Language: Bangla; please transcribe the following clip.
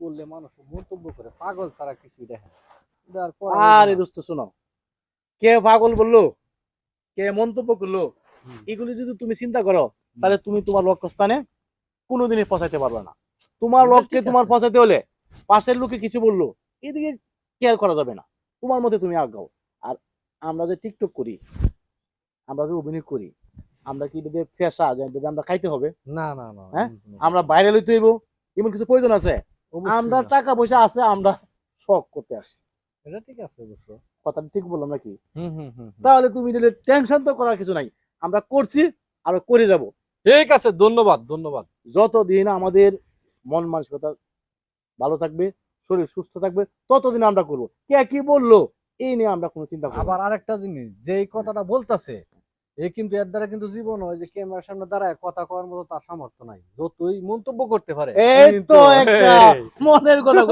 করলে মানুষ মন্তব্য করে পাগল তারা কিছুই দেখে আর দোস্ত শোনো। কে পাগল বলল? কে মন্তব্য করল? এগুলি যদি তুমি চিন্তা করো তাহলে তুমি তোমার লক্ষ্যস্থানে কোনোদিনই পৌঁছাইতে পারবে না। তোমার লক্ষ্যে তোমার। পৌঁছাতে হলে পাশের লোকে কিছু বলল এদিকে কেয়ার করা যাবে না। তোমার মধ্যে তুমি আগাও। আর আমরা যে টিকটক করি আমরা যে অভিনয় করি আমরা কি ফেসা যে আমরা খাইতে হবে? না না না হ্যাঁ? আমরা বাইরে লইতে হইব এমন কিছু প্রয়োজন আছে? আমরা টাকা পয়সা আছে আমরা শখ করতে আসি। এটা ঠিক আছে অবশ্য। কথাটা ঠিক বললাম নাকি। তাহলে তুমি দিলে টেনশন তো করার কিছু নাই। আমরা করছি আর করে যাব। ঠিক আছে ধন্যবাদ ধন্যবাদ। যতদিন আমাদের মন মানসিকতা ভালো থাকবে শরীর সুস্থ থাকবে ততদিন আমরা করব। কে কি বলল এই নিয়ে আমরা কোনো চিন্তা আবার আরেকটা জিনিস যে এই কথাটা বলতাছে এ কিন্তু এর দ্বারা কিন্তু জীবন হয় যে ক্যামেরার সামনে দাঁড়ায় কথা কওয়ার মতো তার সামর্থ্য নাই। যতই মন্তব্য করতে পারে। এই তো একটা মনের কথা।